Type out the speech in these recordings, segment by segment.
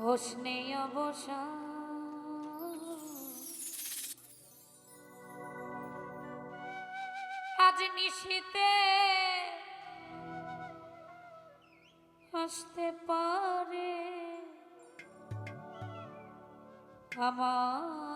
হোসনে অবসা আজ নিশীতে হাসতে পারে আমার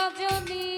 রজনী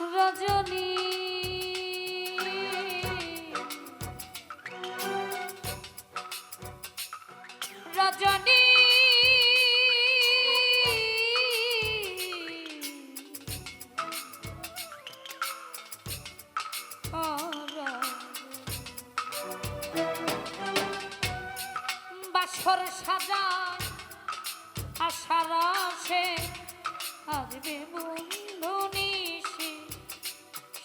রজনী। রজনী। বাসর সাজা আশার আসে আসবে বন্ধু নিশি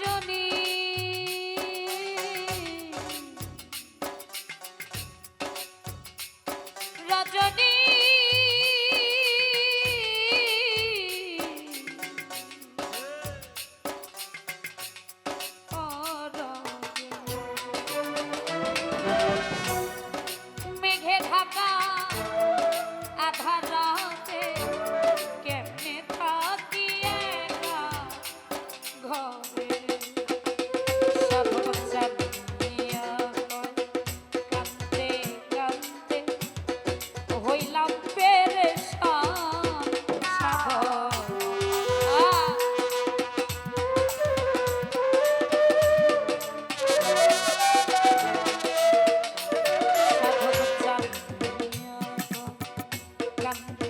yo mi Gracias.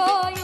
go